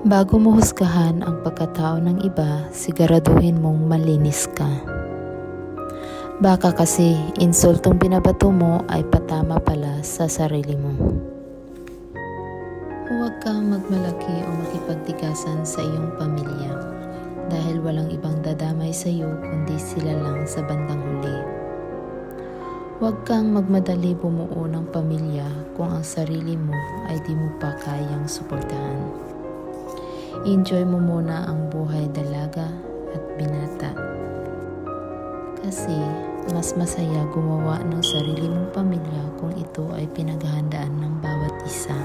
Bago mo husgahan ang pagkatao ng iba, siguraduhin mong malinis ka. Baka kasi insultong binabato mo ay patama pala sa sarili mo. Huwag kang magmalaki o makipagtigasan sa iyong pamilya dahil walang ibang dadamay sa iyo kundi sila lang sa bandang huli. Huwag kang magmadali bumuo ng pamilya kung ang sarili mo ay di mo pa kayang suportahan. Enjoy mo muna ang buhay dalaga at binata. Kasi mas masaya gumawa ng sarili mong pamilya kung ito ay pinaghahandaan ng bawat isa.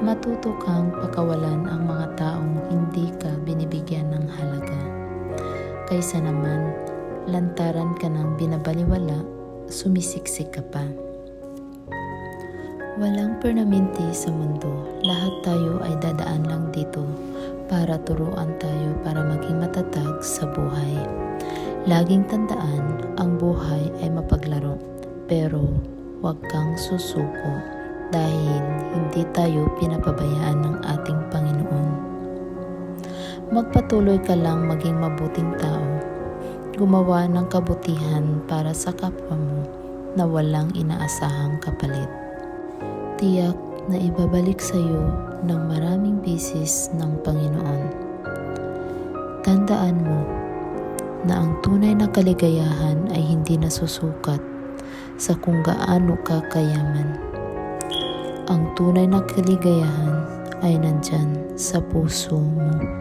Matuto kang pakawalan ang mga taong hindi ka binibigyan ng halaga. Kaysa naman, lantaran ka ng binabaliwala, sumisiksik ka pa. Walang permanente sa mundo. Lahat tayo ay dadaan lang dito para turuan tayo para maging matatag sa buhay. Laging tandaan, ang buhay ay mapaglaro. Pero huwag kang susuko dahil hindi tayo pinapabayaan ng ating Panginoon. Magpatuloy ka lang maging mabuting tao. Gumawa ng kabutihan para sa kapwa mo na walang inaasahang kapalit tiyak na ibabalik sa iyo ng maraming bisis ng Panginoon. Tandaan mo na ang tunay na kaligayahan ay hindi nasusukat sa kung gaano ka kayaman. Ang tunay na kaligayahan ay nandyan sa puso mo.